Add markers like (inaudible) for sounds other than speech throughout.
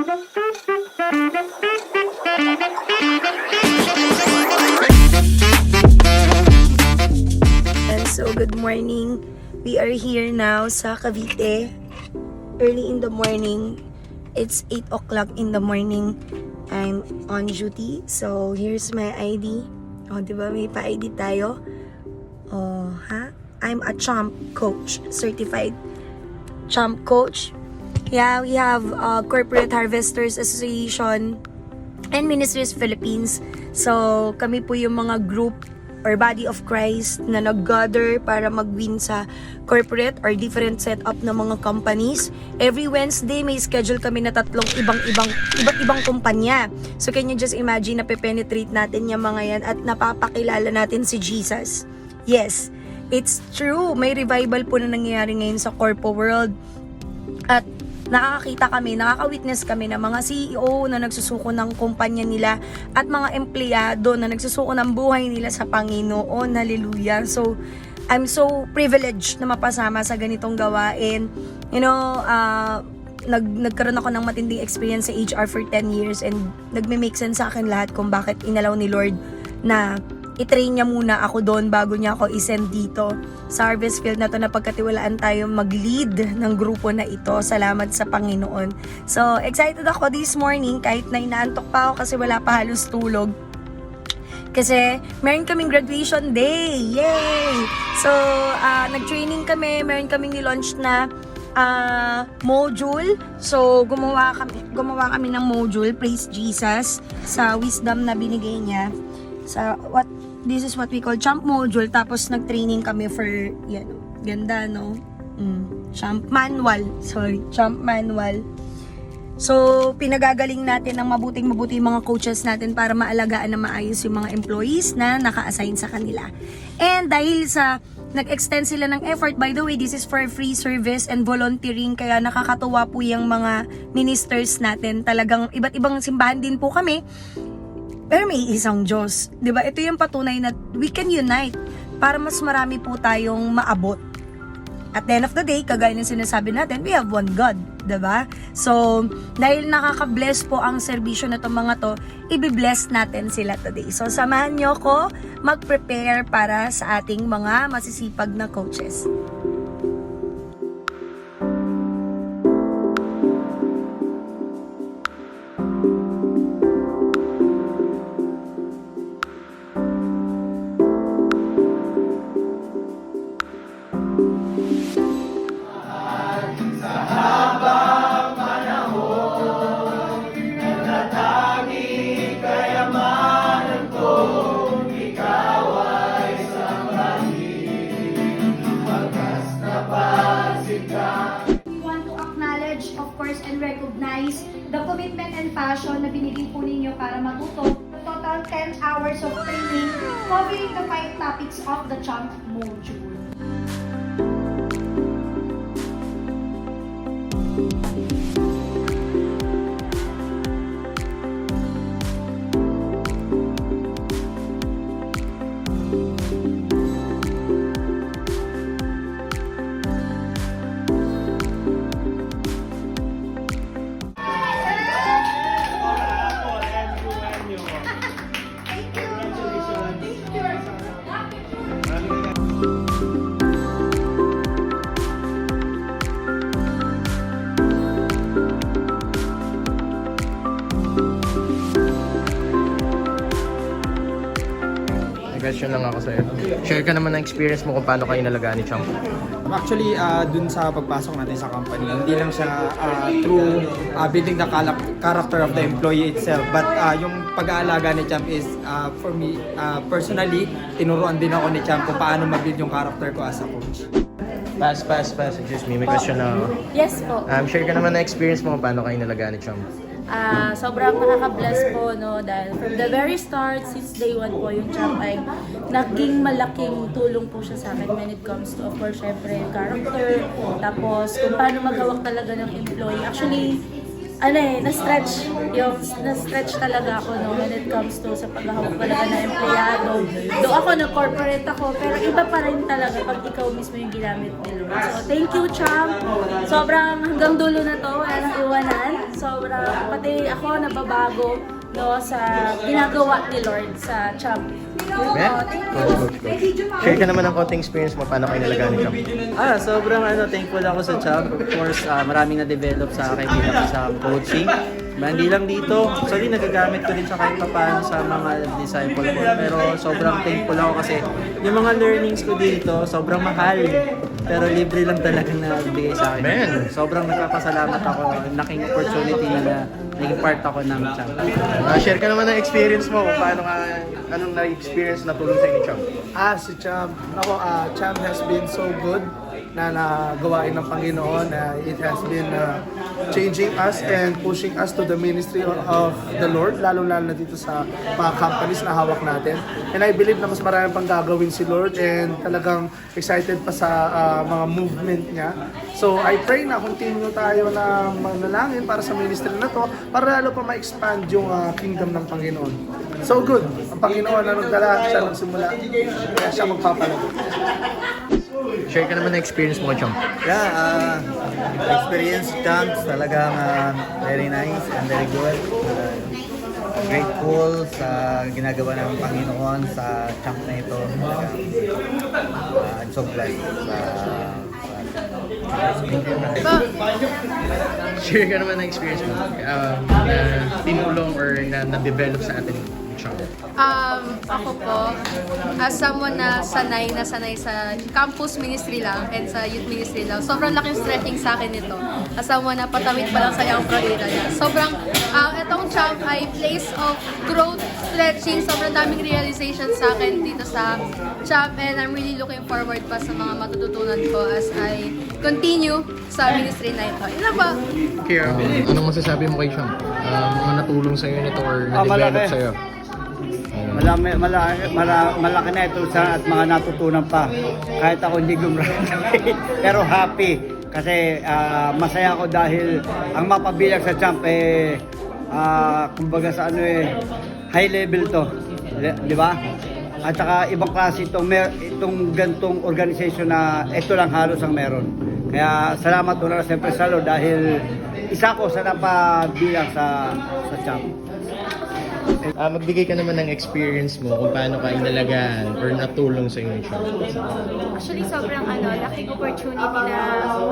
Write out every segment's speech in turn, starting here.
And so, good morning. We are here now sa Cavite. Early in the morning. It's 8 o'clock in the morning. I'm on duty. So, here's my ID. Oh, di ba? May pa-ID tayo. Oh, ha? I'm a champ coach. Certified champ coach. Yeah, we have uh, Corporate Harvesters Association and Ministries Philippines. So, kami po yung mga group or body of Christ na nag-gather para mag-win sa corporate or different setup ng mga companies. Every Wednesday, may schedule kami na tatlong ibang-ibang iba't-ibang kumpanya. So, can you just imagine na penetrate natin yung mga yan at napapakilala natin si Jesus. Yes, it's true. May revival po na nangyayari ngayon sa corpo world. At nakakakita kami, nakaka-witness kami ng mga CEO na nagsusuko ng kumpanya nila at mga empleyado na nagsusuko ng buhay nila sa Panginoon. Hallelujah. So, I'm so privileged na mapasama sa ganitong gawain. You know, uh, nag, nagkaroon ako ng matinding experience sa HR for 10 years and nagme-make sense sa akin lahat kung bakit inalaw ni Lord na i-train niya muna ako doon bago niya ako isend dito sa harvest field na to na pagkatiwalaan tayo mag-lead ng grupo na ito. Salamat sa Panginoon. So, excited ako this morning kahit na inaantok pa ako kasi wala pa halos tulog. Kasi meron kaming graduation day. Yay! So, ah, nag-training kami. Meron kaming nilaunch na ah, module. So, gumawa kami, gumawa kami ng module, Praise Jesus, sa wisdom na binigay niya. Sa what this is what we call champ module. Tapos nag-training kami for, yan, ganda, no? Mm, champ manual. Sorry, champ manual. So, pinagagaling natin ng mabuting mabuti mga coaches natin para maalagaan na maayos yung mga employees na naka-assign sa kanila. And dahil sa nag-extend sila ng effort, by the way, this is for free service and volunteering, kaya nakakatuwa po yung mga ministers natin. Talagang iba't ibang simbahan din po kami. Pero may isang Diyos. 'Di ba Ito yung patunay na we can unite para mas marami po tayong maabot. At the end of the day, kagaya ng sinasabi natin, we have one God, 'di ba? So, dahil nakaka-bless po ang serbisyo na itong mga to, i-bless natin sila today. So, samahan nyo ko mag-prepare para sa ating mga masisipag na coaches. Want to acknowledge, of course, and recognize the commitment and passion na binigay po ninyo para matuto. Total 10 hours of training covering the five topics of the CHAMP module. Question lang ako sa'yo. Share ka naman ng experience mo kung paano kayo inalagaan ni Champ. Actually, uh, dun sa pagpasok natin sa company, hindi lang siya uh, through uh, building the character of the employee itself, but uh, yung pag-aalaga ni Champ is, uh, for me, uh, personally, tinuruan din ako ni Champ kung paano mag-build yung character ko as a coach. Pass, pass, pass. Excuse me, may question na ako. Yes po. Um, share ka naman ng experience mo kung paano kayo inalagaan ni Champ. Ah, sobrang nakaka-bless po no dahil from the very start since day one po yung champ ay naging malaking tulong po siya sa akin when it comes to of course syempre character. Tapos kung paano maghawak talaga ng employee. Actually ano eh, na-stretch yung na-stretch talaga ako no when it comes to sa paghahawak talaga ng empleyado. Do ako na corporate ako pero iba pa rin talaga pag ikaw mismo yung ginamit ni Lord. So thank you Champ. Sobrang hanggang dulo na to, wala nang iwanan. sobrang, pati ako nababago no, sa ginagawa ni Lord sa Champ. Ben? Coach. Share ka naman ng konting experience mo paano kayo nalagaan ni Champ. Ah, sobrang ano, thankful ako sa job. Of course, ah, maraming na-develop sa akin bilang isang coaching. Hindi lang dito, actually nagagamit ko din siya kahit papaano sa mga disciple ko. Pero sobrang thankful ako kasi yung mga learnings ko dito, sobrang mahal. Pero libre lang talaga na bigay sa akin. Man. Sobrang nagpapasalamat ako. Naking opportunity na, na naging part ako ng champ. Ah, share ka naman ng experience mo kung paano ka, anong na-experience na tulong sa'yo ni Champ. Ah, si Champ. Ako, ah, Champ has been so good na nagawain ng Panginoon. na it has been uh, changing us and pushing us to the ministry of the Lord, lalo-lalo na dito sa mga companies na hawak natin. And I believe na mas marami pang gagawin si Lord and talagang excited pa sa ah, mga movement niya. So I pray na continue tayo na manalangin para sa ministry na to para lalo pa ma-expand yung ah, kingdom ng Panginoon. So good. Ang Panginoon na nagdala, siya nagsimula. Kaya siya magpapalago. Share ka naman ng experience mo Champ. Yeah, uh, experience champs talagang uh, very nice and very good. Uh, grateful sa ginagawa ng Panginoon sa champ na ito. Talagang, uh, I'm so blessed sa, Share ka naman ng experience mo um, na tinulong or na na-develop sa atin Um, ako po, as someone na sanay na sanay sa campus ministry lang and sa youth ministry lang, sobrang laking stretching sa akin nito. As someone na patawid pa lang sa young pro area. Sobrang, uh, itong champ ay place of growth, stretching, sobrang daming realization sa akin dito sa champ and I'm really looking forward pa sa mga matututunan ko as I continue sa ministry na ito. Yun lang ba? Kaya, anong masasabi mo kay Champ? Um, mga natulong sa'yo nito or Ah, na-develop malaki. sa'yo? Malaki, malaki, malaki, na ito sa at mga natutunan pa. Kahit ako hindi gumraduate. (laughs) Pero happy. Kasi ah, masaya ako dahil ang mapabilang sa champ eh, ah, kumbaga sa ano eh, high level to. Di- ba? At saka ibang klase itong, itong gantong organization na ito lang halos ang meron. Kaya salamat una siyempre sa Lord dahil isa ko sa napabilang sa, sa champ. Ah, magbigay ka naman ng experience mo kung paano ka inalagaan or natulong sa ni Champ. Actually, sobrang ano, laking opportunity na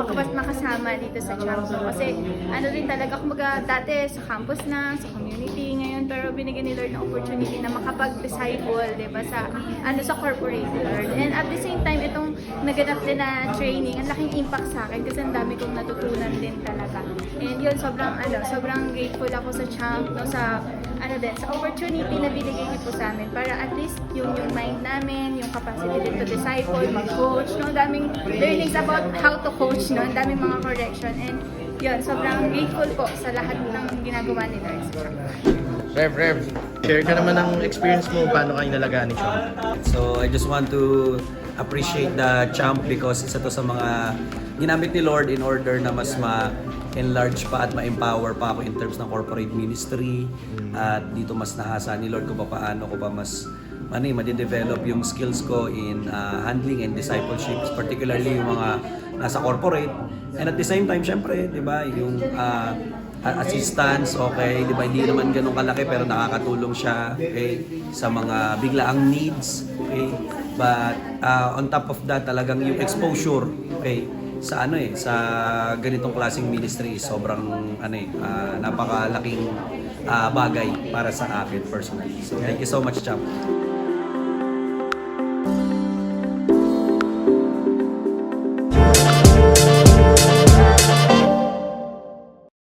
makapas makasama dito sa no? Kasi ano rin talaga, kumaga dati sa campus na, sa community ngayon, pero binigyan ni Lord ng opportunity na makapag-disciple, di ba, sa, ano, sa corporate Lord. And at the same time, itong naganap din na training, ang laking impact sa akin kasi ang dami kong natutunan din talaga. And yun, sobrang, ano, sobrang grateful ako sa Champ, no, sa, ano din, sa opportunity na binigay niyo po sa amin para at least yung yung mind namin, yung capacity din to disciple, mag-coach, no? Ang daming learnings about how to coach, no? Ang daming mga correction. And yun, sobrang grateful po sa lahat ng ginagawa ni Lord. Rev, Rev, share ka naman ng experience mo paano ka inalagaan ni Champ. So I just want to appreciate the champ because isa to sa mga ginamit ni Lord in order na mas ma-enlarge pa at ma-empower pa ako in terms ng corporate ministry at dito mas nahasa ni Lord kung paano ko ba mas ano eh, ma-develop yung skills ko in uh, handling and discipleships, particularly yung mga nasa corporate. And at the same time, syempre, di ba, yung uh, assistance, okay, di ba, hindi naman ganun kalaki pero nakakatulong siya, okay, sa mga biglaang needs, okay. But uh, on top of that, talagang yung exposure, okay, sa ano eh, sa ganitong klaseng ministry is sobrang ano eh, ah, napakalaking ah, bagay para sa akin personally. So thank you so much, Champ.